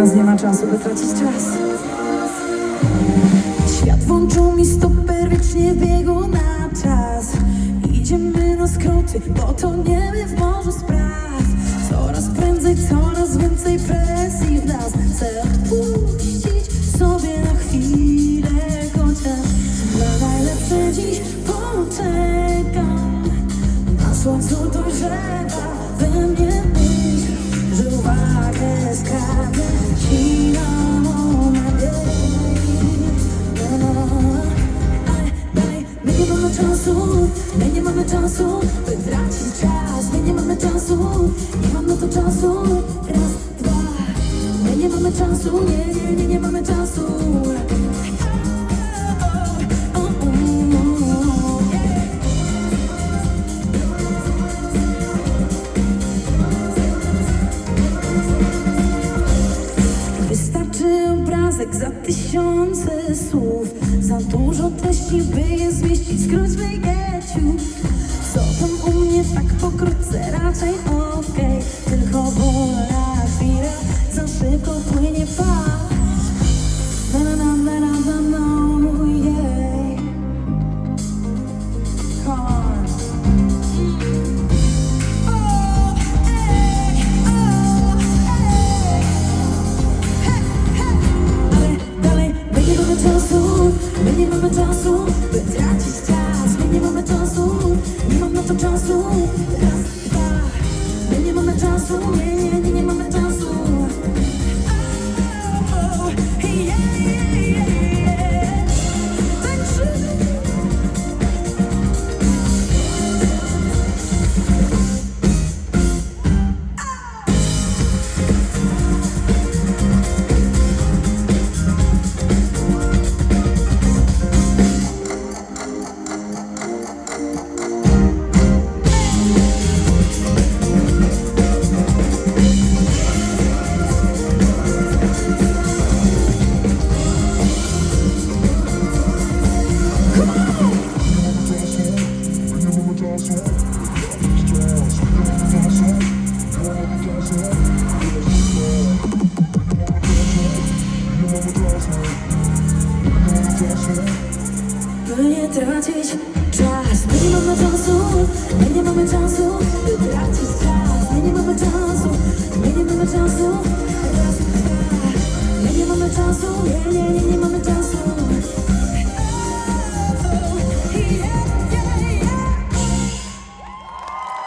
nas nie ma czasu, by tracić czas. Świat włączył mi stoper wiecznie w biegu na czas. Idziemy na skróty, bo to nie w morzu spraw. Coraz prędzej, coraz więcej presji w nas. Chcę odpuścić sobie na chwilę, chociaż na najlepsze dziś poczekam. Na słońcu dojrzewa we mnie myśl, że uwagę skradnie my nie mamy czasu, by tracić czas. My nie mamy czasu, nie mam na to czasu. Raz, dwa. My nie mamy czasu, nie, nie, nie, nie mamy za tysiące słów Za dużo treści, by je zmieścić Skróćmy geciu. Co tam u mnie tak pokrótce? Raczej okej Tylko wola My nie mamy czasu, by tracić czas. My nie mamy czasu, nie mam na to czasu. Raz, Nie tracić czas My nie mamy czasu, my nie mamy czasu By tracić czas My nie mamy czasu, my nie mamy czasu nie mamy czasu, nie, nie, nie, nie mamy czasu.